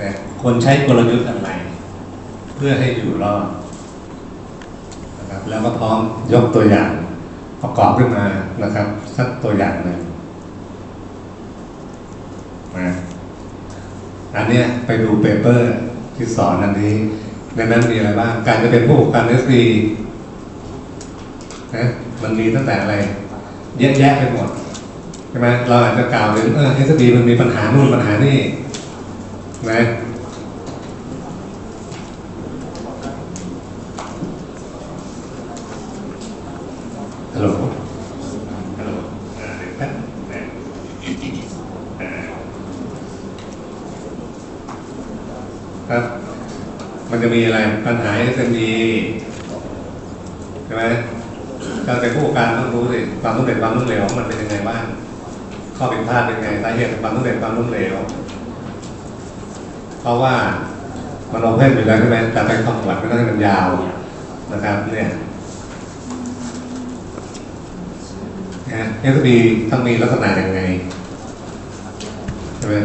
นะควรใช้กลยุทธ์อะไร เพื่อให้อยู่รอดนะครับแล้วก็พร้อมยกตัวอย่างประกอบขึ้นมานะครับสักตัวอย่างหนึ่งนะอันนี้ไปดูเปเปอร์ที่สอนอันนี้ในนั้นมีอะไรบ้าง การจะเป็นผู้ประกอบการเอสดีนะมันมีตั้งแต่อะไรเยอะแยะไปหมดใช่ไหมเราอาจจะกล่าวถึงเออเอสดีมันมีปัญหานู่นปัญหานี่ นะฮัลโหลฮัลโหลอ่าเดี๋ยวแป๊บนะอ่าครับ มันจะมีอะไรปัญหา SME ใช่ไหมการเป็นผู้ประกอบการต้องรู้สิความล้มเหลวความล้มเหลวมันเป็นยังไงบ้างข้อผิดพลาดเป็นไงสาเหตุของความล้มเหลวความล้มเหลว เพราะว่ามันโอเพ่นอยู่แล้วใช่ไหมแต่ไปขมวดไม่ต้องให้มันยาวนะครับเนี่ยนะเอสบีต้องมีลักษณะยังไงใช่ไหม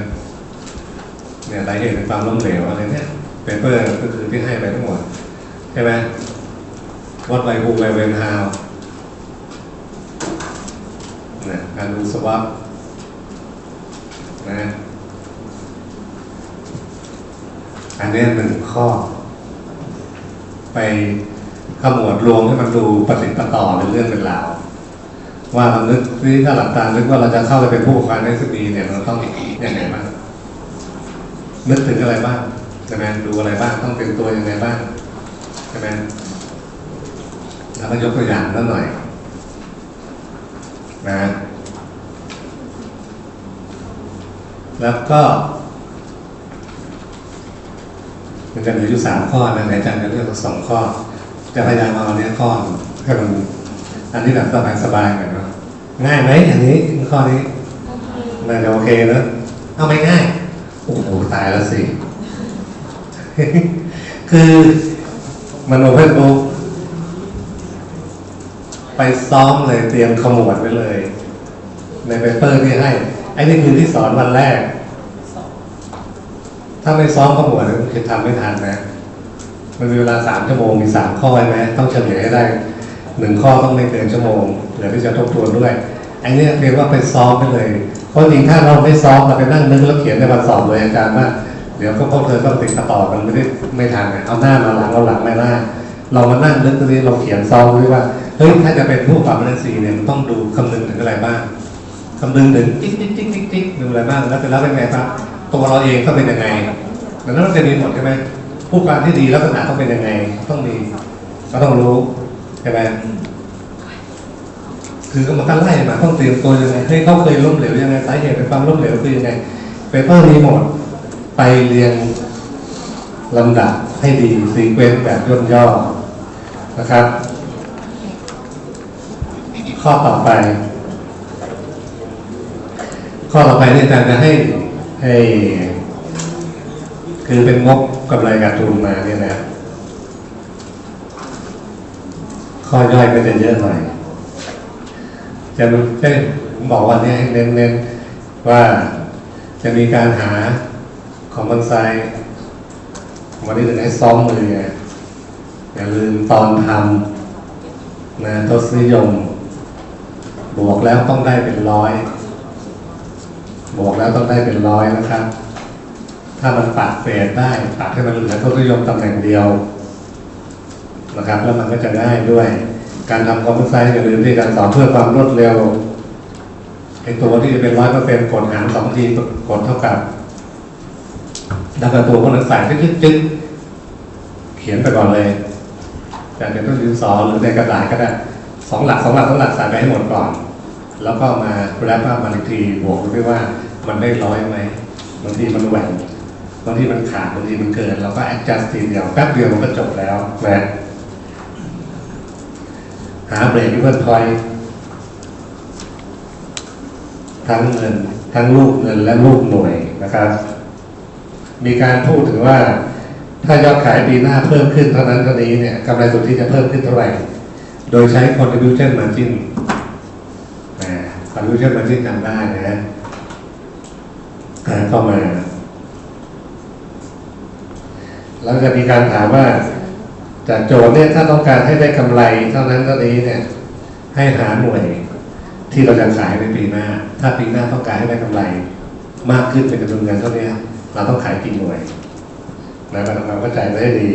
เนี่ยสาเหตุของความล้มเหลวอะไรเนี่ยเปเปอร์ก็คือที่ให้ไปทั้งหมดใช่ไหม What by who by when how นะการดูสวอปนะ อันนี้หนึ่งข้อ ไปขมวดรวมให้มันดูปฏิดประต่อเป็นเรื่องเป็นราวว่าเรานึกที่ถ้าหลับตานึกว่าเราจะเข้าไปเป็นผู้ปกครองในสบีเนี่ยเราต้องยังไงบ้างนึกถึงอะไรบ้างใช่ไหมดูอะไรบ้างต้องเป็นตัวยังไงบ้างใช่ไหมแล้วก็ยกตัวอย่างนิดหน่อย นะ แล้วก็ มันจะเหลือยู่สามข้อนะไหนอาจารย์จะเลือกสองข้อ จะพยายามเอาเนี้ยข้อให้มันอันนี้แบบสบายสบายๆหน่อยเนาะง่ายไหมอันนี้ข้อนี้น่าจะโอเคเนอะเอาไม่ง่ายโอ้โหตายแล้วสิคือมันโอเพนบุ๊กไปซ้อมเลยเตรียมขมวดไว้เลย ในเปเปอร์ที่ให้ไอ้นี่คือที่สอนวันแรก ถ้าไม่ซ้อมขมวดมันคือทำไม่ทันนะ มันมีเวลาสามชั่วโมงมีสามข้อใช่ไหมต้องเฉลี่ยให้ได้หนึ่งข้อต้องไม่เกินชั่วโมงเหลือที่จะทบทวนด้วยไอ้เนี่ยเรียกว่าไปซ้อมไปเลย เพราะจริงถ้าเราไม่ซ้อมเราไปนั่งนึกแล้วเขียนในวันสอบเลยอาจารย์ว่าเดี๋ยวพวกเธอต้องติดต่อกันไม่ได้ไม่ทันนะเอาหน้ามาหลังเอาหลังไม่หน้าเรามานั่งนึกตรงนี้เราเขียนซ้อมไว้ว่าเฮ้ยถ้าจะเป็นผู้ปรับบัญชีเนี่ยมันต้องดูคำนึงถึงอะไรบ้างคำนึงถึงจิ๊กจิ๊กจิ๊กจิ๊กจิ๊กดูอะไรบ้างแล้วเสร็จแล้วเป็นไงครับ ตัวเราเองก็เป็นยังไงดังนั้นมันจะมีหมดใช่ไหมผู้การที่ดีลักษณะต้องเป็นยังไง ต้องมีก็ต้องรู้ใช่ไหมคือก็มันก็ไล่มาต้องเตรียมตัวยังไงให้เขาเคยล้มเหลวยังไงสาเหตุเป็นความล้มเหลวคือยังไงเปเปอร์มีหมดไปเรียงลำดับให้ดีซีเควนต์แบบย่นย่อนะครับ ข้อต่อไป ข้อต่อไปเนี่ยอาจารย์จะให้ ให้ คือเป็นงบกำไรการทุนมาเนี่ยนะ ข้อย่อยก็จะเยอะหน่อยจะเช่นผมบอกวันนี้ให้เน้นๆว่าจะมีการหาของบอนไซวันนี้ถึงให้ซ้อมมือไงอย่าลืมตอนทำนะทศนิยม บวกแล้วต้องได้เป็นร้อย บวกแล้วต้องได้เป็นร้อยนะครับ ถ้ามันปัดเศษได้ปัดให้มันเหลือทศนิยมตำแหน่งเดียวนะครับ แล้วมันก็จะง่ายด้วย การทำคอมพิวเตอร์อย่าลืมที่การสอนเพื่อความรวดเร็วไอตัวที่จะเป็นร้อยเปอร์เซ็นต์กดหารสองทีกดเท่ากับดักตัวพวกนั้นใส่จึ๊กจึ๊กเขียนไปก่อนเลย แต่เป็นต้นดินสอหรือในกระดาษก็ได้สองหลักสองหลักสองหลักใส่ไปให้หมดก่อน แล้วก็มาแรปว่ามันอีกทีบวกด้วยว่ามันได้ร้อยไหมบางทีมันแหว่งบางทีมันขาดบางทีมันเกินเราก็ adjust ทีเดียวแป๊บเดียวมันก็จบแล้วนะหาเบรกเพื่อนพอยทั้งเงิน ทั้งลูกเงินและลูกหน่วยนะครับ มีการพูดถึงว่า ถ้ายอดขายปีหน้าเพิ่มขึ้นเท่านั้นเท่านี้เนี่ยกำไรสุทธิจะเพิ่มขึ้นเท่าไหร่ โดยใช้ contribution margin contribution margin จำได้นะอ่าเข้ามา แล้วจะมีการถามว่าจากโจทย์เนี่ยถ้าต้องการให้ได้กำไรเท่านั้นเท่านี้เนี่ย ให้หาหน่วยที่เราจะขายในปีหน้า ถ้าปีหน้าต้องการให้ได้กำไร มากขึ้นเป็นจำนวนเงินเท่านี้เราต้องขายกี่หน่วยนะเราทำความเข้าใจไว้ให้ดี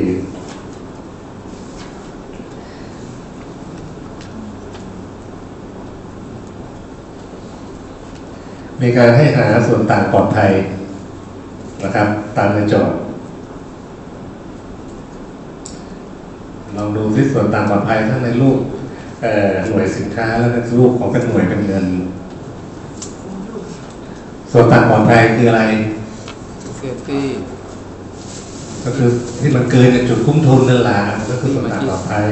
มีการให้หาส่วนต่างปลอดภัยนะครับ ตามในโจทย์ลองดูที่ส่วนต่างปลอดภัยทั้งในรูปเอ่อหน่วยสินค้าแล้วก็รูปของเป็นหน่วยเป็นเงิน ส่วนต่างปลอดภัยคืออะไรเซฟตี้ก็คือที่มันเกินจากจุดคุ้มทุนนั่นแหละก็คือส่วนต่างปลอดภัย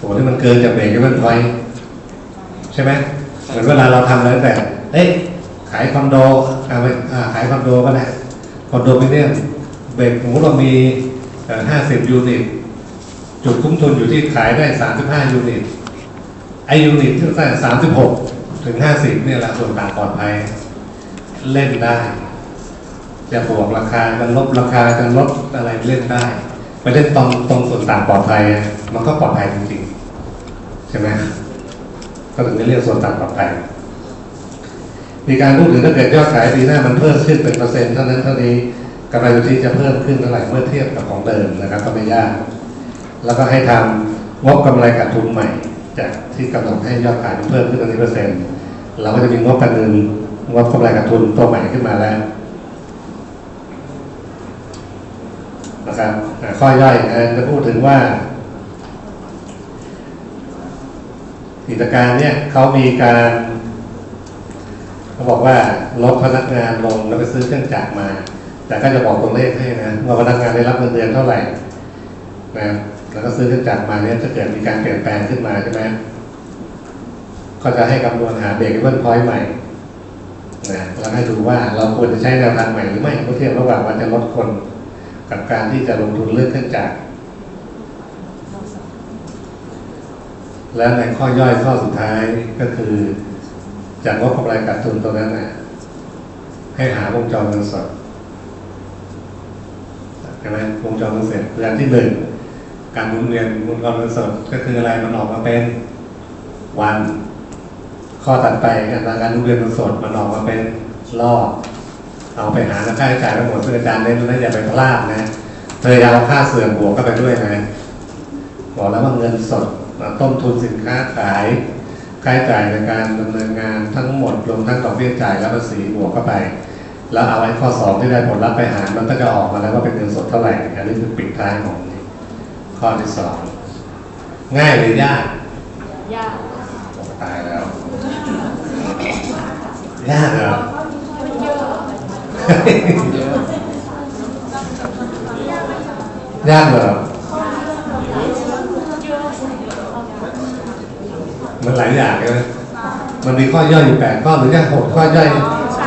ส่วนที่มันเกินจากเบรกที่มันพอยใช่ไหมเหมือนเวลาเราทำแล้วแต่ เอ้ยขายคอนโดเอาไปอ่าขายคอนโดก็ได้คอนโดมิเนียมเบรกสมมติเรามีห้าสิบยูนิต จุดคุ้มทุนอยู่ที่ขายได้สามสิบห้ายูนิตไอยูนิตที่ตั้งสามสิบหกถึงห้าสิบเนี่ยแหละส่วนต่างปลอดภัยเล่นได้ จะบวกราคาจะลบราคาจะลดอะไรเล่นได้ไปเล่นตรงตรงส่วนต่างปลอดภัย มันก็ปลอดภัยจริงๆใช่ไหมก็ถึงได้เรียกส่วนต่างปลอดภัย มีการพูดถึงถ้าเกิดยอดขายปีหน้ามันเพิ่มขึ้นเป็นเปอร์เซ็นต์เท่านั้นเท่านี้กำไรสุทธิจะเพิ่มขึ้นเท่าไหร่เมื่อเทียบกับของเดิมนะครับก็ไม่ยาก แล้วก็ให้ทำงบกำไรขาดทุนใหม่ จากที่กำหนดให้ยอดขายมันเพิ่มขึ้นตั้งนี้เปอร์เซ็นต์เราก็จะมีงบการเงินงบกำไรขาดทุนตัวใหม่ขึ้นมาแล้วนะครับข้อย่อยนะจะพูดถึงว่ากิจการเนี่ยเขามีการ บอกว่าลดพนักงานลงแล้วไปซื้อเครื่องจักรมา แต่ก็จะบอกตัวเลขให้นะว่าพนักงานได้รับเงินเดือนเท่าไหร่นะแล้วก็ซื้อเครื่องจักรมาเนี่ยจะเกิดมีการเปลี่ยนแปลงขึ้นมาใช่ไหมก็จะให้คำนวณหาเบรกเบิลพอยต์ใหม่นะแล้วให้ดูว่าเราควรจะใช้แนวทางใหม่หรือไม่เมื่อเทียบระหว่างว่าจะลดคนกับการที่จะลงทุนเลือกเครื่องจักรและในข้อย่อยข้อสุดท้ายก็คือ จากงบกำไรขาดทุนตัวนั้นนะให้หาวงจรเงินสดใช่ไหมวงจรเงินสดเรื่องที่หนึ่งการหมุนเวียนวงจรเงินสดก็คืออะไรมันออกมาเป็นวัน ข้อถัดไปอัตราการหมุนเวียนเงินสดมันออกมาเป็นรอบเอาไปหาค่าใช้จ่ายทั้งหมดซึ่งอาจารย์เน้นนะอย่าไปพลาดนะเธอยาเอาค่าเสื่อมบวกเข้าไปด้วยนะบอกแล้วว่าเงินสดต้นทุนสินค้าขาย ค่าใช้จ่ายในการดำเนินงานทั้งหมดรวมทั้งดอกเบี้ยจ่ายและภาษีบวกเข้าไป แล้วเอาไอ้ข้อสองที่ได้ผลลัพธ์ไปหารมันก็จะออกมาแล้วว่าเป็นเงินสดเท่าไหร่อันนี้คือปิดท้ายของข้อที่สองง่ายหรือยากยากตายแล้วยากเหรอมันเยอะเยอะยากเหรอ เยอะ มัน หลายอย่างใช่ไหมมันมีข้อย่อยอยู่แปดข้อหรือแค่หกข้อย่อย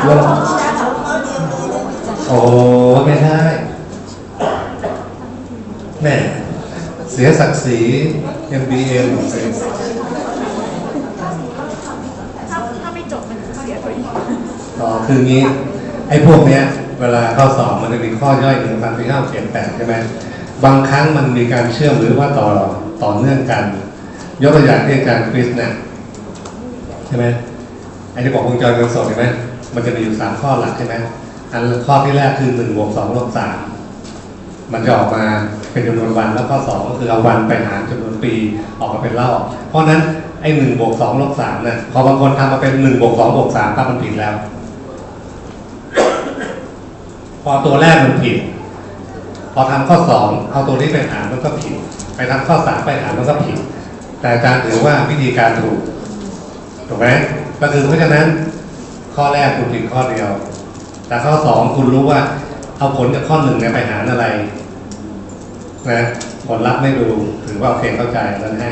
รวมโอ้ไม่ได้แม่เสียศักดิ์ศรี MBA หมดเลยถ้าถ้าไม่จบมันเสียตัวเองต่อคืองี้ ไอ้พวกเนี้ย เวลาเข้าสอบมันจะมีข้อย่อยหนึ่งพันสี่ห้าเขียนแปดใช่ไหมบางครั้งมันมีการเชื่อมหรือว่าต่อต่อเนื่องกัน ยกตัวอย่างที่อาจารย์คริสนี่ยใช่ไหมไอ้ที่บอกวงจรเงินสดใช่ไหมมันจะมีอยู่สามข้อหลักใช่ไหมอันข้อที่แรกคือหนึ่งบวกสองลบสามมันจะออกมาเป็นจำนวนวันแล้วข้อสองก็คือเอาวันไปหารจำนวนปีออกมาเป็นรอบเพราะนั้นไอ้หนึ่งบวกสองลบสามเนี่ยพอบางคนทำมาเป็นหนึ่งบวกสองบวกสามปั๊บมันผิดแล้ว พอตัวแรกมันผิด พอทำข้อสองเอาตัวนี้ไปหารมันก็ผิด ไปทำข้อสามไปหารมันก็ผิด แต่อาจารย์ถือว่าวิธีการถูกถูกไหมก็คือเพราะฉะนั้น ข้อแรกคุณผิดข้อเดียว แต่ข้อสองคุณรู้ว่าเอาผลจากข้อหนึ่งเนี่ยไปหารอะไรนะผลลัพธ์ไม่ดูถือว่าโอเคเข้าใจแล้วให้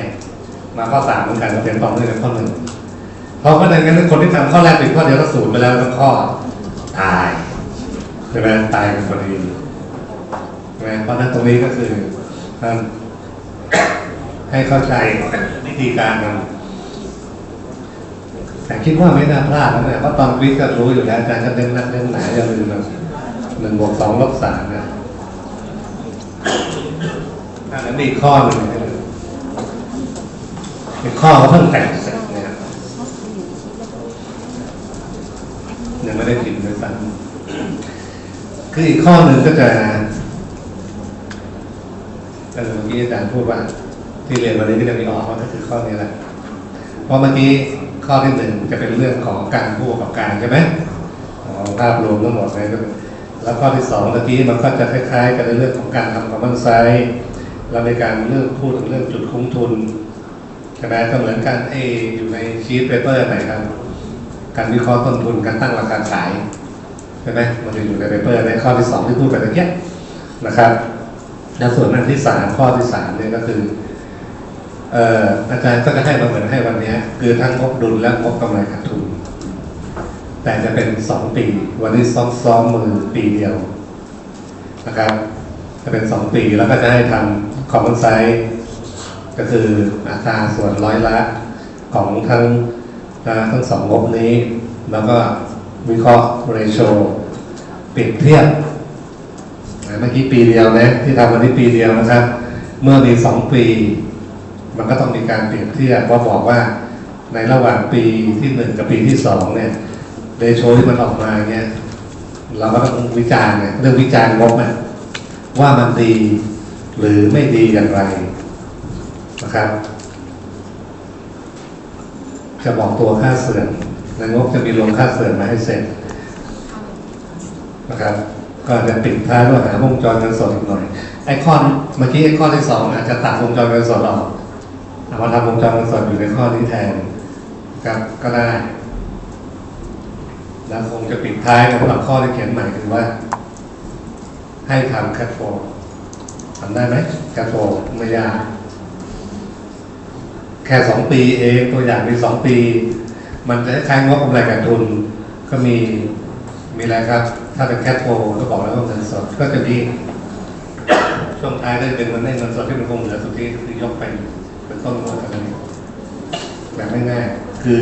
มาข้อสามเหมือนกันเราเป็นต่อเนื่องกับข้อหนึ่งเพราะว่าในนั้นคนที่ทำข้อแรกผิดข้อเดียวก็ศูนย์ไปแล้วทั้งข้อตายใช่ไหมตายเป็นคนดีใช่ไหมเพราะฉะนั้นตรงนี้ก็คือท่าน ให้เข้าใจวิธีการมันแต่คิดว่าไม่น่าพลาดนะเนี่ยเพราะตอนวิทย์ก็รู้อยู่แล้วอาจารย์ก็เน้นนักเน้นหนาอย่าลืมนะหนึ่งบวกสองลบสามนะอันนั้นมีอีกข้อหนึ่งอีกข้อเขาเพิ่งแต่งเสร็จนะครับยังไม่ได้พิมพ์ด้วยซ้ำคืออีกข้อหนึ่งก็จะเออเมื่อกี้อาจารย์พูดว่า ที่เรียนวันนี้ก็จะมีออกก็คือข้อนี้แหละเพราะเมื่อกี้ข้อที่หนึ่งจะเป็นเรื่องของการผู้ประกอบการใช่ไหมของภาพรวมทั้งหมดเลยแล้วข้อที่สองเมื่อกี้มันก็จะคล้ายๆ กันในเรื่องของการทำคอมมอนไซส์แล้วในการเรื่องพูดถึงเรื่องจุดคุ้มทุนใช่ไหมก็เหมือนกันเออยู่ในชีตเปเปอร์ไหนครับ การวิเคราะห์ต้นทุนการตั้งราคาขายใช่ไหมมันจะอยู่ในเปเปอร์ในข้อที่สองที่พูดไปเมื่อกี้นะครับ แล้วส่วนอันที่สามข้อที่สามเนี่ยก็คือ อาจารย์ก็จะให้มาเหมือนให้วันนี้ คือทั้งงบดุลและงบกำไรขาดทุน แต่จะเป็นสองปี วันนี้ซ้อมซ้อมมือปีเดียวนะครับ จะเป็นสองปีแล้วก็จะให้ทำคอมมอนไซส์ก็คืออัตราส่วนร้อยละของทั้งทั้งสองงบนี้ แล้วก็วิเคราะห์เรโชเปรียบเทียบเมื่อกี้ปีเดียวนะที่ทำวันนี้ปีเดียวนะครับ เมื่อมีสองปี มันก็ต้องมีการเปรียบเทียบว่าบอกว่าในระหว่างปีที่หนึ่งกับปีที่สองเนี่ยเรโชที่มันออกมาเนี่ย เราก็ต้องวิจารณ์เนี่ยเรื่องวิจารณ์งบเนี่ยว่ามันดีหรือไม่ดีอย่างไรนะครับ จะบอกตัวค่าเสื่อมในงบจะมีรวมค่าเสื่อมมาให้เสร็จนะครับ ก็จะปิดท้ายด้วยหาวงจรเงินสดอีกหน่อยไอคอนเมื่อกี้ไอคอนที่สองอาจจะตัดวงจรเงินสดออก มาทำวงจรเงินสดอยู่ในข้อนี้แทนครับก็ได้แล้วคงจะปิดท้ายในสำหรับข้อที่เขียนใหม่คือว่า ให้ทำแคทโฟทำได้ไหมแคทโฟไม่ยากแค่สองปีเองตัวอย่างมีสองปี มันจะคล้ายงบกำไรขาดทุน ก็มีมีอะไรครับ ถ้าเป็นแคทโฟก็บอกแล้วว่าเงินสดก็จะดีช่วงท้ายก็จะเป็นเงินได้เงินสดที่มันคงเหลือสุดทธิคือยกไป ต้นงวดกันนี้แบบไม่ง่ายคือ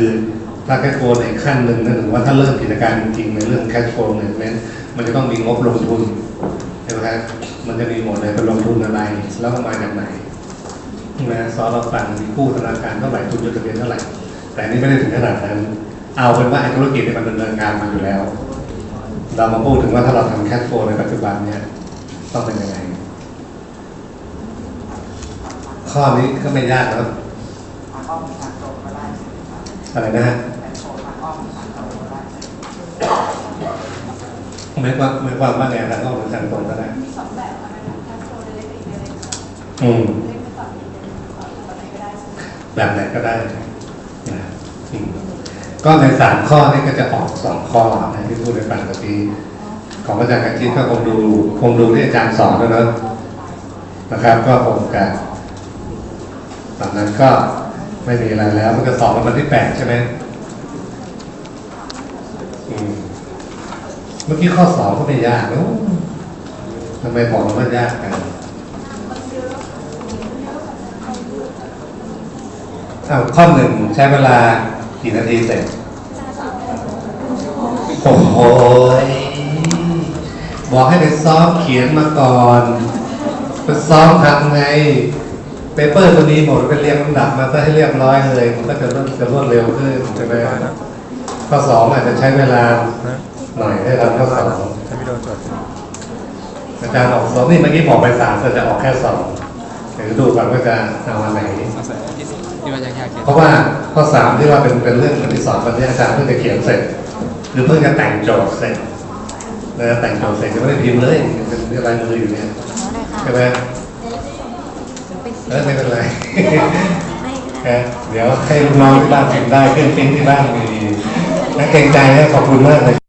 ถ้าแคทโฟในขั้นหนึ่งนั่นถือว่าถ้าเริ่มกิจการจริงในเรื่องแคทโฟเนี่ยมันมันจะต้องมีงบลงทุนใช่ไหมครับมันจะมีหมดเลยเป็นลงทุนอะไร แล้วก็มาจากไหนนะซอเราฟังมีกู้ธนาคารเท่าไหร่ทุนจดทะเบียนเท่าไหร่ แต่อันนี่ไม่ได้ถึงขนาดนั้น เอาเป็นว่าธุรกิจมันดำเนินการมาอยู่แล้ว เรามาพูดถึงว่าถ้าเราทำแคชโฟในปัจจุบันเนี่ยต้องเป็นยังไง ข้อนี้ก็ไม่ยากนะทางอ้อมทางตรงก็ได้อะไรนะฮะแต่โชว์ทางอ้อมทางตรงก็ได้หมายความหมายความว่าไงทางอ้อมหรือทางตรงก็ได้มีสองแบบค่ะนะคะแคสโฟเล็กๆเล็กๆอืมเล็กไปก่อนนิดนึงก่อนแบบไหนก็ได้ใช่ไหมแบบไหนก็ได้นะอืมก็ในสามข้อนี้ก็จะออกสองข้อนะที่พูดในปัจจุบันของอาจารย์กันชิดก็คงดูคงดูที่อาจารย์สอนแล้วเนอะนะครับ ก็คงจะ ตอนนั้นก็ไม่มีอะไรแล้ว มันก็สอบวันที่แปดใช่ไหมเมื่อกี้ข้อสองก็ไม่ยากนะทำไมบอกว่ามันยากกันอ้าวข้อหนึ่งใช้เวลากี่นาทีเสร็จโอ้โหบอกให้ไปซ้อมเขียนมาก่อน ไปซ้อมทำไง เปเปอร์ตัวนี้หมดไปเรียงลำดับมาซะให้เรียบร้อยเลย มันก็จะรวดจะรวดเร็วขึ้นใช่ไหมครับข้อสองอาจจะใช้เวลาหน่อยให้ทำข้อสองถ้าไม่โดนจดอาจารย์ออกสองนี่เมื่อกี้บอกไปสามแต่จะออกแค่สองเดี๋ยวดูก่อนว่าจะเอาอันไหนเอาใส่ที่ที่ว่ายากๆเขียนเพราะว่าข้อสามที่ว่าเป็นเป็นเรื่องที่สอนวันนี้อาจารย์เพิ่งจะเขียนเสร็จคือเพิ่งจะแต่งโจทย์เสร็จนะแต่งโจทย์เสร็จยังไม่ได้พิมพ์เลยเป็นเรื่องลายมืออยู่เนี่ยใช่ไหม เออไม่เป็นไรนะเดี๋ยวให้ลูกน้องที่บ้านพิมพ์ได้เครื่องพิมพ์ที่บ้านมีนะเกรงใจนะขอบคุณมากเลย